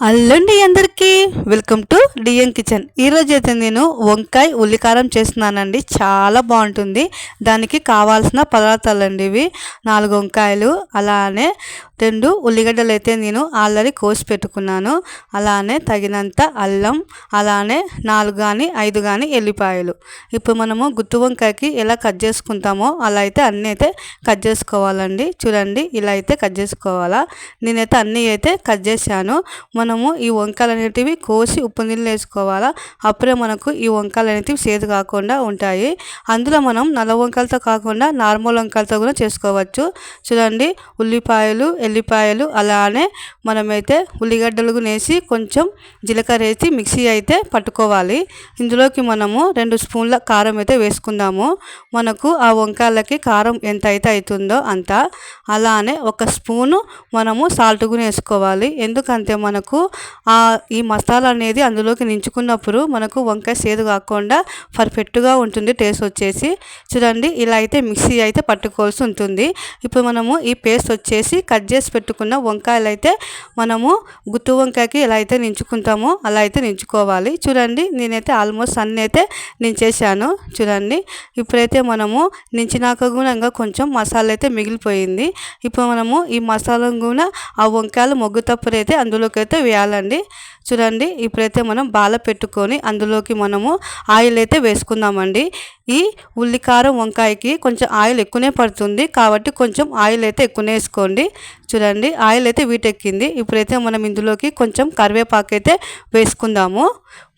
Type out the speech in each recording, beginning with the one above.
అల్లండి అందరికీ welcome to DM kitchen. ఈరోజు అయితే నేను వంకాయ ఉల్లికారం చేస్తున్నానండి. చాలా బాగుంటుంది. దానికి కావాల్సిన పదార్థాలు అండి ఇవి. నాలుగు వంకాయలు అలానే రెండు ఉల్లిగడ్డలు అయితే నేను ఆల్రెడీ కోసి పెట్టుకున్నాను. అలానే తగినంత అల్లం అలానే నాలుగు కానీ ఐదు కానీ ఎల్లిపాయలు. ఇప్పుడు మనము గుత్తి వంకాయకి ఎలా కట్ చేసుకుంటామో అలా అయితే అన్నీ అయితే కట్ చేసుకోవాలండి. చూడండి ఇలా అయితే కట్ చేసుకోవాలా? నేనైతే అన్నీ అయితే కట్ చేశాను. మనము ఈ వంకాయలు అనేటివి కోసి ఉప్పు నీళ్ళు వేసుకోవాలా? అప్పుడే మనకు ఈ వంకాయలు అనేటివి సేదు కాకుండా ఉంటాయి. అందులో మనం నల్ల వంకాయలతో కాకుండా నార్మల్ వంకాయలతో కూడా చేసుకోవచ్చు. చూడండి ఉల్లిపాయలు ఎల్లిపాయలు అలానే మనమైతే ఉల్లిగడ్డలు వేసి కొంచెం జీలకర్ర వేసి మిక్సీ అయితే పట్టుకోవాలి. ఇందులోకి మనము రెండు స్పూన్ల కారం అయితే వేసుకుందాము. మనకు ఆ వంకాయలకి కారం ఎంత అయితే అవుతుందో అంత. అలానే ఒక స్పూను మనము సాల్ట్ కూడా వేసుకోవాలి. ఎందుకంటే మనకు ఆ ఈ మసాలా అనేది అందులోకి నించుకున్నప్పుడు మనకు వంకాయ సేదు కాకుండా పర్ఫెక్ట్గా ఉంటుంది టేస్ట్ వచ్చేసి. చూడండి ఇలా అయితే మిక్సీ అయితే పట్టుకోవాల్సి ఉంటుంది. ఇప్పుడు మనము ఈ పేస్ట్ వచ్చేసి కట్ చేసి పెట్టుకున్న వంకాయలు అయితే మనము గుత్తు వంకాయకి ఎలా అయితే నించుకుంటామో అలా అయితే నించుకోవాలి. చూడండి నేనైతే ఆల్మోస్ట్ అన్నీ అయితే నించేసాను చూడండి ఇప్పుడైతే మనము నించినాక కూడా ఇంకా కొంచెం మసాలా అయితే మిగిలిపోయింది. ఇప్పుడు మనము ఈ మసాలా కూడా ఆ వంకాయలు మొగ్గుతప్పుడు అయితే అందులోకి అయితే వేయాలండి. చూడండి ఇప్పుడైతే మనం బాల పెట్టుకొని అందులోకి మనము ఆయిల్ అయితే వేసుకుందామండి. ఈ ఉల్లికారం వంకాయకి కొంచెం ఆయిల్ ఎక్కువనే పడుతుంది కాబట్టి కొంచెం ఆయిల్ అయితే ఎక్కువనే వేసుకోండి. చూడండి ఆయిల్ అయితే వీటెక్కింది. ఇప్పుడైతే మనం ఇందులోకి కొంచెం కరివేపాకు అయితే వేసుకుందాము.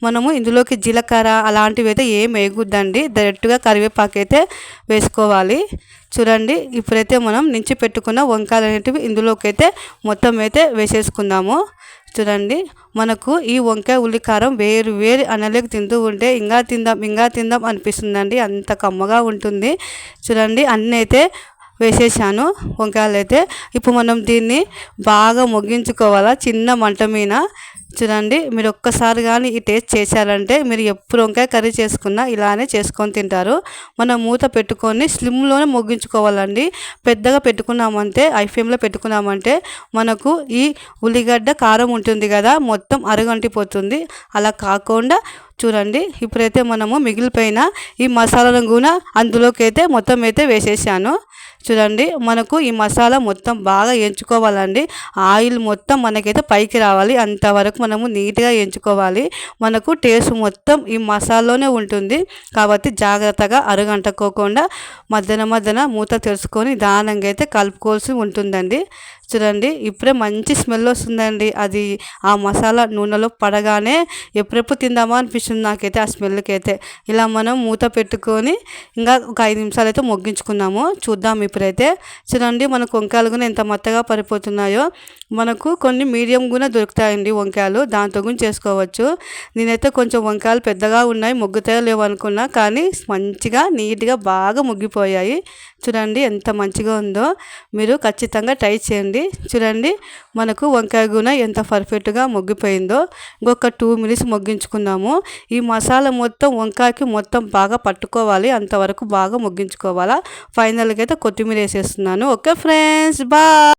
మనము ఇందులోకి జీలకర్ర అలాంటివి అయితే ఏం వేయకూడదండి. డైరెక్ట్గా కరివేపాకు అయితే వేసుకోవాలి. చూడండి ఇప్పుడైతే మనం నుంచి పెట్టుకున్న వంకాయలు అనేటివి ఇందులోకి అయితే మొత్తం అయితే వేసేసుకుందాము. చూడండి మనకు ఈ వంకాయ ఉల్లికారం వేరు వేరు అనలేక తింటూ ఉంటే ఇంకా తిందాం ఇంకా తిందాం అనిపిస్తుందండి. అంత కమ్మగా ఉంటుంది. చూడండి అన్నీ అయితే వేసేసాను. వంకాయలు అయితే ఇప్పుడు మనం దీన్ని బాగా ముగ్గించుకోవాలా? చిన్న మంట మీద. చూడండి మీరు ఒక్కసారి కానీ ఈ టేస్ట్ చేశారంటే మీరు ఎప్పుడు వంకాయ కర్రీ చేసుకున్నా ఇలానే చేసుకొని తింటారు. మనం మూత పెట్టుకొని స్లిమ్లోనే ముగ్గించుకోవాలండి. పెద్దగా పెట్టుకున్నామంటే ఐఫ్లేమ్లో పెట్టుకున్నామంటే మనకు ఈ ఉల్లిగడ్డ కారం ఉంటుంది కదా మొత్తం అరగంటిపోతుంది. అలా కాకుండా చూడండి ఇప్పుడైతే మనము మిగిలిపోయిన ఈ మసాలాలను కూడా అందులోకి అయితే మొత్తం అయితే వేసేసాను. చూడండి మనకు ఈ మసాలా మొత్తం బాగా ఎంచుకోవాలండి. ఆయిల్ మొత్తం మనకైతే పైకి రావాలి. అంతవరకు మనము నీట్గా ఎంచుకోవాలి. మనకు టేస్ట్ మొత్తం ఈ మసాలాలోనే ఉంటుంది. కాబట్టి జాగ్రత్తగా అరగంటకోకుండా మధ్యన మధ్యన మూత తెలుసుకొని దానంగా అయితే కలుపుకోవాల్సి ఉంటుందండి. చూడండి ఇప్పుడే మంచి స్మెల్ వస్తుందండి. అది ఆ మసాలా నూనెలో పడగానే ఎప్పుడెప్పుడు తిందామా అనిపిస్తుంది నాకైతే ఆ స్మెల్కి అయితే ఇలా మనం మూత పెట్టుకొని ఇంకా ఒక ఐదు నిమిషాలు అయితే మొగ్గించుకున్నాము చూద్దాం ఇప్పుడు ఇప్పుడైతే చూడండి మనకు వంకాయలు కూడా ఎంత మొత్తగా పడిపోతున్నాయో మనకు కొన్ని మీడియం కూడా దొరుకుతాయండి వంకాయలు. దాంతో కూడా చేసుకోవచ్చు. నేనైతే కొంచెం వంకాయలు పెద్దగా ఉన్నాయి మొగ్గుతాయో లేవు అనుకున్నా కానీ మంచిగా నీట్గా బాగా ముగ్గిపోయాయి. చూడండి ఎంత మంచిగా ఉందో. మీరు ఖచ్చితంగా ట్రై చేయండి. చూడండి మనకు వంకాయ గున ఎంత పర్ఫెక్ట్గా మొగ్గిపోయిందో. ఇంకొక టూ మినిట్స్ మొగ్గించుకున్నాము ఈ మసాలా మొత్తం వంకాయకి మొత్తం బాగా పట్టుకోవాలి. అంతవరకు బాగా మొగ్గించుకోవాలా ఫైనల్గా అయితే కొత్తిమీర వేసేస్తున్నాను. ఓకే ఫ్రెండ్స్ బా